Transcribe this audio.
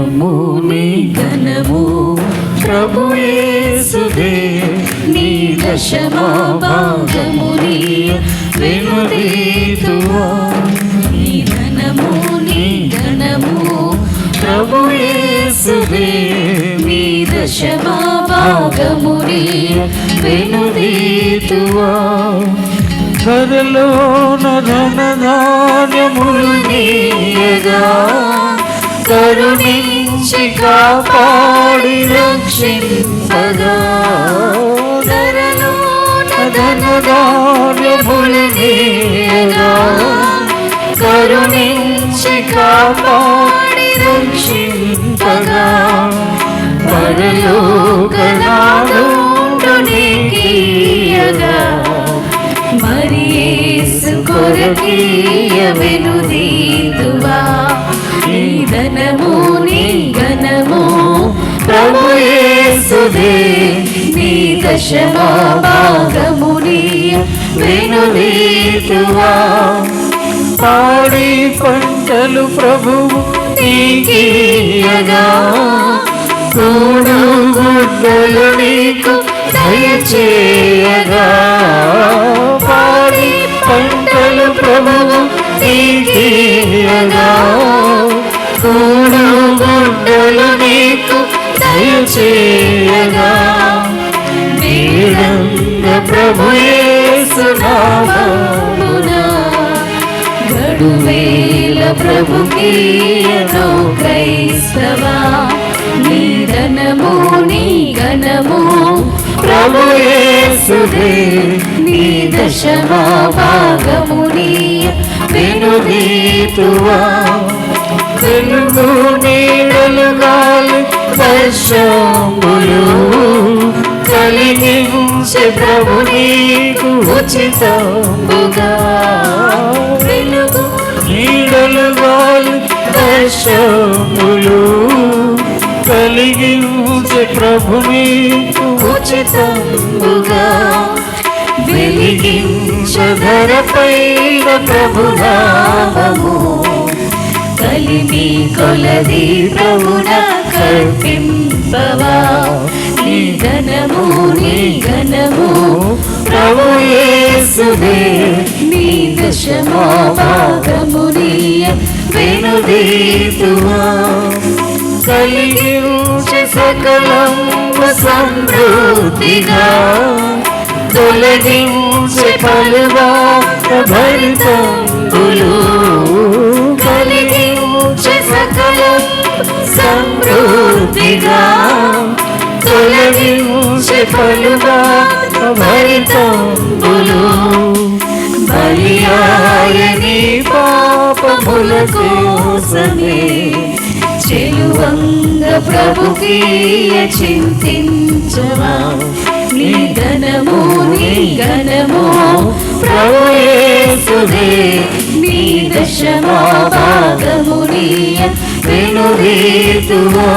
ఘనము నీ ఘనము. ప్రభు నీ దశమా భాగము నీ వెనుదీతువా నీ ఘనము నీ ఘనము. ప్రభు నీ దశమా భాగము భాగముని వెనుదీతువా ధరలో ధనధాన్యములు నీయగా కరుణించి కాపాడి రక్షింపగా ధరలోన కరుణించి కాపాడి రక్షింపగా పరలోకనాడు నీకీయగా. మరి కొరకీయ నీ దశమా భాగముని వెనుదీతువా పాడి పంటలు ప్రభువు నీకీయగా కూడు గుడ్డలు నీకు దయచేయగా పాడి పంటలు ప్రభువు నీకీయగా కూడు గుడ్డలు నీకు దయచేయగా గడువేల ప్రభుకీయను క్రైస్తవా నీ ధనము నీ ఘనము. ప్రభు యేసుదే నీ దశమా భాగముని వెనుదీతువా వెలుగు నీడలు గాలి వర్షములు కలిగించే ప్రభు నీకు ఉచితముగా వెలుగు నీడలు గాలి వర్షములు కలిగించే ప్రభు నీకు ఉచితముగా వెలిగించధరపైన ప్రభునామము కలిమి కొలది ప్రభున కల్పింపవా. ఘనము నీ ఘనము. ప్రభు యేసువే నీ దశమో భాగము భాగముని వెనుదీతువా. కలిగించే సకలం సమృద్ధిగా తొలగించే పలువా భరితంబులు. కలిగించే సకలం సమృద్ధిగా తొలగించే పలువా భరితంబులు బలియాయని పాపముల కోసమే చెలువంగ ప్రభుకీయ చింతించవా? నీ ధనము నీ ఘనము ప్రభు నీ దశమా భాగముని వెనురీతువా